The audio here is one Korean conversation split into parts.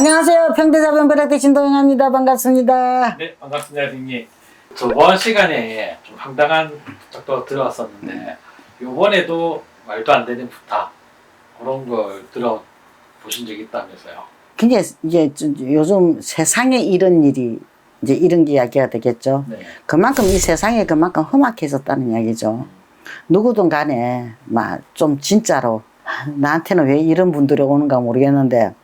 안녕하세요. 평대자변 버락대 신동영입니다. 반갑습니다. 네, 반갑습니다, 선생님. 저번 시간에 좀 황당한 적도 들어왔었는데 요번에도 말도 안 되는 부탁 그런 걸 들어보신 적이 있다면서요. 그게 이제 저- 요즘 세상에 이런 일이 이제 이런 게 이야기가 되겠죠. 네. 그만큼 이 세상에 그만큼 험악해졌다는 이야기죠. 누구든 간에 막 좀 진짜로 나한테는 왜 이런 분들이 오는가 모르겠는데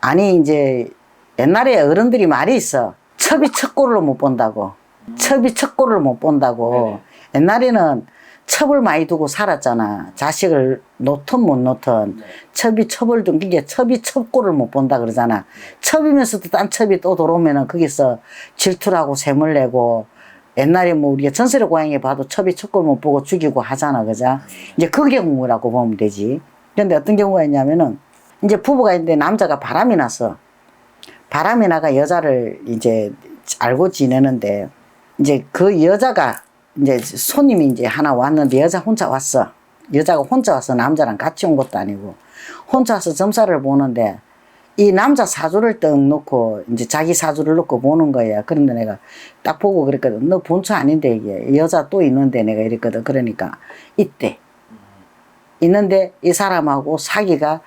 아니 이제 옛날에 어른들이 말이 있어. 첩이 첩골을 못 본다고. 첩이 첩골을 못 본다고. 옛날에는 첩을 많이 두고 살았잖아. 자식을 놓든 못 놓든 네. 첩이 첩을 둔 게 첩이 첩골을 못 본다 그러잖아. 첩이면서도 딴 첩이 또 들어오면은 거기서 질투라고 샘을 내고 옛날에 뭐 우리가 전설의 고향에 봐도 첩이 첩골 못 보고 죽이고 하잖아. 그죠? 이제 그 경우라고 보면 되지. 근데 어떤 경우가 있냐면은 이제 부부가 있는데 남자가 바람이 났어. 바람이 나가 여자를 이제 알고 지내는데 이제 그 여자가 이제 손님이 이제 하나 왔는데 여자 혼자 왔어. 여자가 혼자 와서 남자랑 같이 온 것도 아니고 혼자 와서 점사를 보는데 이 남자 사주를 떡 놓고 이제 자기 사주를 놓고 보는 거야. 그런데 내가 딱 보고 그랬거든. 너 본처 아닌데 이게 여자 또 있는데 내가 이랬거든. 그러니까 이때 있는데 이 사람하고 사기가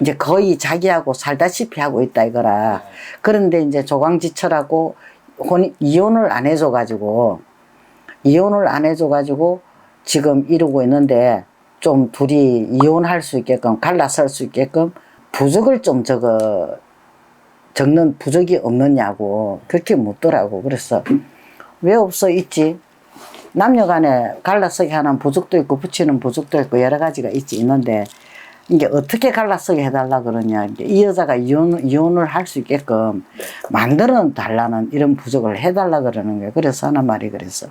이제 거의 자기하고 살다시피 하고 있다 이거라. 그런데 이제 조광지철하고 혼 이혼을 안 해줘가지고 이혼을 안 해줘가지고 지금 이러고 있는데 좀 둘이 이혼할 수 있게끔 갈라설 수 있게끔 부적을 좀 적어 적는 부적이 없느냐고 그렇게 묻더라고. 그래서 왜 없어? 있지. 남녀 간에 갈라서게 하는 부적도 있고 붙이는 부적도 있고 여러 가지가 있지 있는데 이게 어떻게 갈라서게 해달라 그러냐 이 여자가 이혼 이혼을 할 수 있게끔 만들어 달라는 이런 부적을 해달라 그러는 거예요. 그래서 하는 말이 그랬어.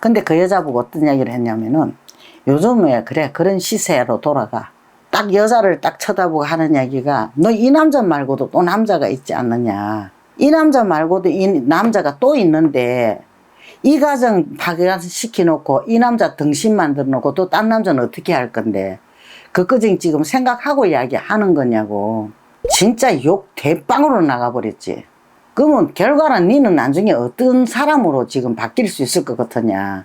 근데 그 여자보고 어떤 이야기를 했냐면은 요즘에 그래 그런 시세로 돌아가. 딱 여자를 딱 쳐다보고 하는 이야기가 너 이 남자 말고도 또 남자가 있지 않느냐. 이 남자 말고도 이 남자가 또 있는데 이 가정 파괴시켜 놓고 이 남자 등신 만들어 놓고 또 딴 남자는 어떻게 할 건데 그거지 지금 생각하고 이야기하는 거냐고. 진짜 욕 대빵으로 나가버렸지. 그러면 결과는 니는 나중에 어떤 사람으로 지금 바뀔 수 있을 것 같으냐.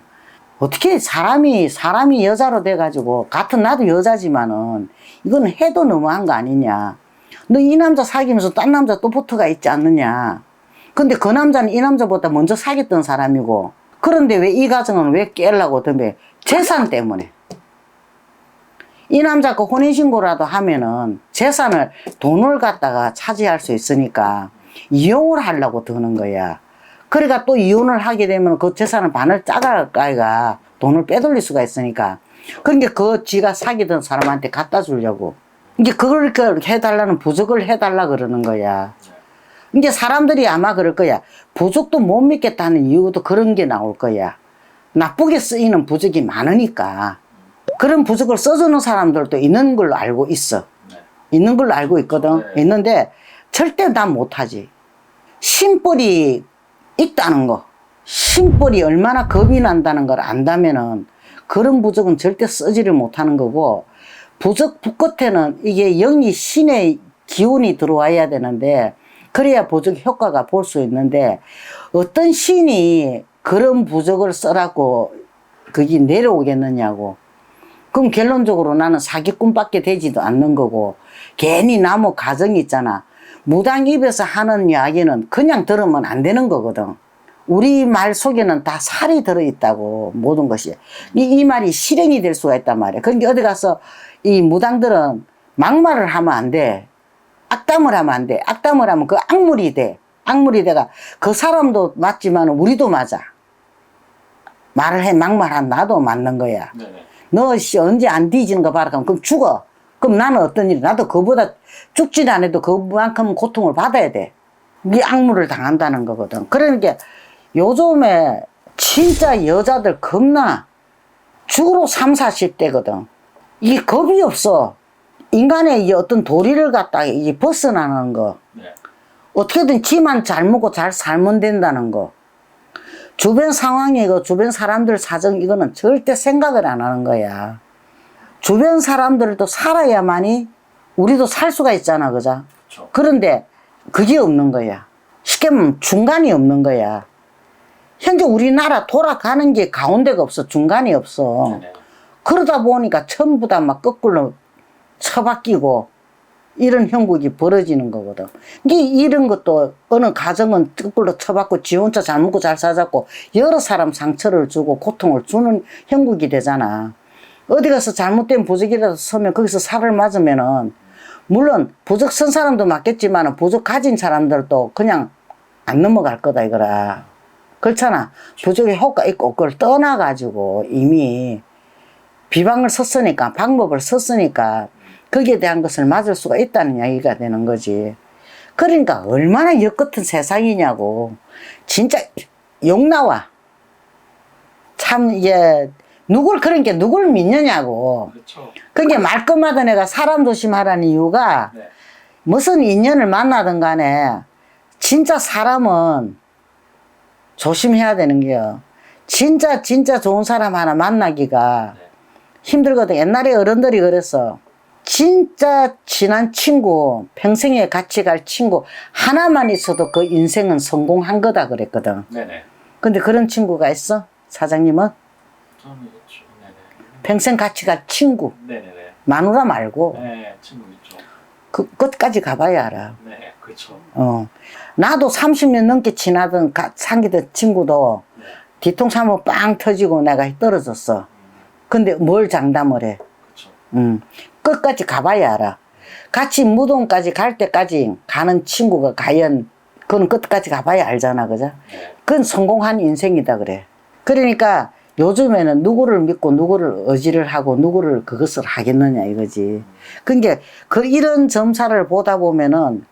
어떻게 사람이 사람이 여자로 돼가지고 같은 나도 여자지만은 이건 해도 너무한 거 아니냐. 너 이 남자 사귀면서 딴 남자 또 붙어가 있지 않느냐. 근데 그 남자는 이 남자보다 먼저 사귀었던 사람이고 그런데 왜 이 가정은 왜 깨려고 덤벼? 재산 때문에 이 남자 그 혼인신고라도 하면은 재산을 돈을 갖다가 차지할 수 있으니까 이용을 하려고 드는 거야. 그러니까 또 이혼을 하게 되면 그 재산을 반을 짜갈 까이가 돈을 빼돌릴 수가 있으니까. 그러니까 그 지가 사귀던 사람한테 갖다 주려고. 이제 그걸 그 해달라는 부적을 해달라 그러는 거야. 이제 사람들이 아마 그럴 거야. 부적도 못 믿겠다는 이유도 그런 게 나올 거야. 나쁘게 쓰이는 부적이 많으니까. 그런 부적을 써주는 사람들도 있는 걸로 알고 있어. 네. 있는 걸로 알고 있거든. 네. 있는데 절대 난 못하지. 심벌이 있다는 거. 심벌이 얼마나 겁이 난다는 걸 안다면은 그런 부적은 절대 쓰지를 못하는 거고 부적 북끝에는 이게 영이 신의 기운이 들어와야 되는데 그래야 부적 효과가 볼 수 있는데 어떤 신이 그런 부적을 써라고 그게 내려오겠느냐고 그럼 결론적으로 나는 사기꾼밖에 되지도 않는 거고 괜히 나무 가정이 있잖아 무당 입에서 하는 이야기는 그냥 들으면 안 되는 거거든 우리 말 속에는 다 살이 들어있다고 모든 것이 이, 이 말이 실행이 될 수가 있단 말이야 그러니까 어디 가서 이 무당들은 막말을 하면 안돼 악담을 하면 안 돼. 악담을 하면 그 악물이 돼. 악물이 돼가 그 사람도 맞지만 우리도 맞아. 말을 해 막말한 나도 맞는 거야. 네네. 너 씨 언제 안 뒤지는 거 봐라. 그럼 죽어. 그럼 나는 어떤 일? 나도 그보다 죽지는 않아도 그만큼 고통을 받아야 돼. 이 악물을 당한다는 거거든. 그러니까 요즘에 진짜 여자들 겁나 죽으로 3, 40대거든. 이게 겁이 없어. 인간의 이 어떤 도리를 갖다가 이게 벗어나는 거. 네. 어떻게든 지만 잘 먹고 잘 살면 된다는 거. 주변 상황이고 주변 사람들 사정 이거는 절대 생각을 안 하는 거야. 주변 사람들도 살아야만이 우리도 살 수가 있잖아, 그죠? 그렇죠. 그런데 그게 없는 거야. 쉽게 말하면 중간이 없는 거야. 현재 우리나라 돌아가는 게 가운데가 없어. 중간이 없어. 네네. 그러다 보니까 전부 다 막 거꾸로 처바뀌고 이런 형국이 벌어지는 거거든. 이게 이런 것도 어느 가정은 거꾸로 처받고 지 혼자 잘 먹고 잘 살았고 여러 사람 상처를 주고 고통을 주는 형국이 되잖아. 어디 가서 잘못된 부적이라도 서면 거기서 살을 맞으면은 물론 부적 쓴 사람도 맞겠지만 부적 가진 사람들도 그냥 안 넘어갈 거다 이거라. 그렇잖아. 부적의 효과 있고 그걸 떠나가지고 이미 비방을 썼으니까 방법을 썼으니까 거기에 대한 것을 맞을 수가 있다는 이야기가 되는 거지. 그러니까 얼마나 역같은 세상이냐고. 진짜 욕 나와. 참 이게 누굴 그러니까 누굴 믿느냐고. 그렇죠. 그게 말끝마다 내가 사람 조심하라는 이유가 네. 무슨 인연을 만나든 간에 진짜 사람은 조심해야 되는 게요. 진짜 진짜 좋은 사람 하나 만나기가 네. 힘들거든. 옛날에 어른들이 그랬어. 진짜 친한 친구, 평생에 같이 갈 친구 하나만 있어도 그 인생은 성공한 거다 그랬거든. 네네. 근데 그런 친구가 있어? 사장님은? 저는 있죠. 네네. 평생 같이 갈 친구. 네네네. 마누라 말고 네, 친구 있죠. 그 끝까지 가봐야 알아. 네, 그렇죠. 어. 나도 30년 넘게 친하던 가, 사귀던 친구도 네. 뒤통수 한번 빵 터지고 내가 떨어졌어. 근데 뭘 장담을 해? 그렇죠. 음. 끝까지 가봐야 알아. 같이 무덤까지 갈 때까지 가는 친구가 과연 그건 끝까지 가봐야 알잖아, 그죠? 네. 그건 성공한 인생이다 그래. 그러니까 요즘에는 누구를 믿고 누구를 의지를 하고 누구를 그것을 하겠느냐 이거지. 그러니까 그 이런 점사를 보다 보면은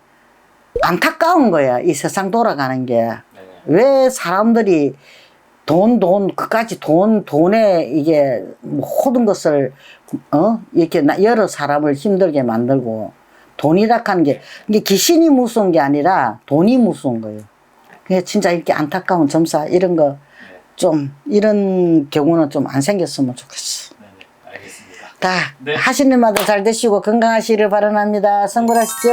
안타까운 거야. 이 세상 돌아가는 게. 네네. 왜 사람들이 돈, 돈, 그까지 돈, 돈에 이게 모든 것을, 어? 이렇게 나- 여러 사람을 힘들게 만들고 돈이라 하는 게, 이게 귀신이 무서운 게 아니라 돈이 무서운 거예요. 그게 진짜 이렇게 안타까운 점사, 이런 거 좀, 이런 경우는 좀 안 생겼으면 좋겠어. 네네. 알겠습니다. 다 네. 하시는 일마다 잘 되시고 건강하시길 바랍니다. 성불하시죠.